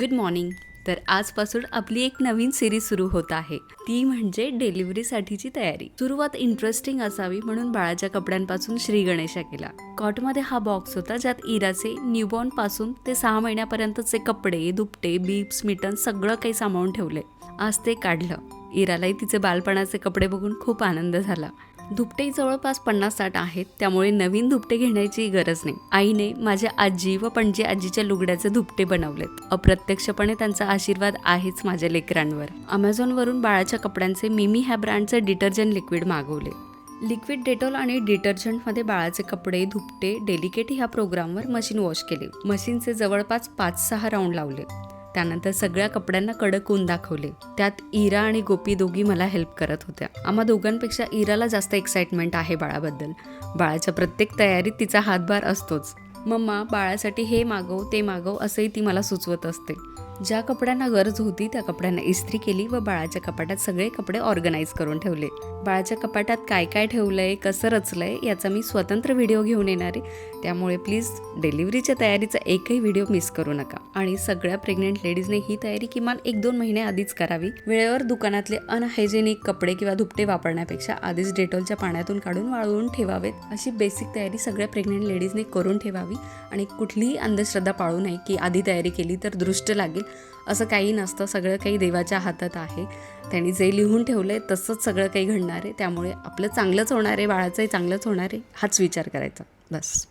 Good morning तर आजपासून आपली एक नवीन सिरीज सुरू होत आहे. ती म्हणजे डिलिव्हरीसाठीची तयारी. सुरुवात इंटरेस्टिंग असावी म्हणून बाळाच्या कपड्यांपासून श्री गणेशा केला. कॉटमध्ये हा बॉक्स होता ज्यात इराचे न्यूबॉर्नपासून ते सहा महिन्यापर्यंतचे कपडे दुपटे बीप्स मिटन सगळं काही सामावून ठेवले. आज ते काढलं. इरालाही तिचे बालपणाचे कपडे बघून खूप आनंद झाला. दुपटे जवळपास पन्नास साठ आहेत त्यामुळे नवीन दुपटे घेण्याची गरज नाही. आईने माझ्या आजी व पणजी आजीच्या लुगड्याचे दुपटे बनवलेत. अप्रत्यक्षपणे त्यांचा आशीर्वाद आहेच माझ्या लेकरांवर. अमेझॉनवरून बाळाच्या कपड्यांचे मिमी ह्या ब्रँडचे डिटर्जंट लिक्विड मागवले. लिक्विड डेटॉल आणि डिटर्जंटमध्ये बाळाचे कपडे धुपटे डेलिकेट ह्या प्रोग्रामवर मशीन वॉश केले. मशीनचे जवळपास पाच सहा राऊंड लावले. त्यानंतर सगळ्या कपड्यांना कडक ऊन दाखवले. त्यात इरा आणि गोपी दोघी मला हेल्प करत होत्या. आम्हा दोघांपेक्षा इराला जास्त एक्साइटमेंट आहे बाळाबद्दल. बाळाच्या प्रत्येक तयारीत तिचा हातभार असतोच. मम्मा बाळासाठी हे मागव ते मागव असंही ती मला सुचवत असते. ज्या कपड्यांना गरज होती त्या कपड्यांना इस्त्री केली व बाळाच्या कपाटात सगळे कपडे ऑर्गनाईज करून ठेवले. बाळाच्या कपाटात काय काय ठेवलंय कसं रचलंय याचा मी स्वतंत्र व्हिडिओ घेऊन येणार आहे. त्यामुळे प्लीज डिलिव्हरीच्या तयारीचा एकही व्हिडिओ मिस करू नका. आणि सगळ्या प्रेग्नेंट लेडीजने ही तयारी किमान एक दोन महिने आधीच करावी. वेळेवर दुकानातले अनहायजेनिक कपडे किंवा धुपटे वापरण्यापेक्षा आधीच डेटॉलच्या पाण्यातून काढून वाळवून ठेवावेत. अशी बेसिक तयारी सगळ्या प्रेग्नेंट लेडीजने करून ठेवावी. आणि कुठलीही अंधश्रद्धा पाळू नये की आधी तयारी केली तर दृष्ट लागेल. असं काही नसतं. सगळं काही देवाच्या हातात आहे. त्यांनी जे लिहून ठेवलंय तसंच सगळं काही घडणार आहे. त्यामुळे आपलं चांगलंच होणार आहे बाळाचंही चांगलंच होणार आहे हाच विचार करायचा. बस.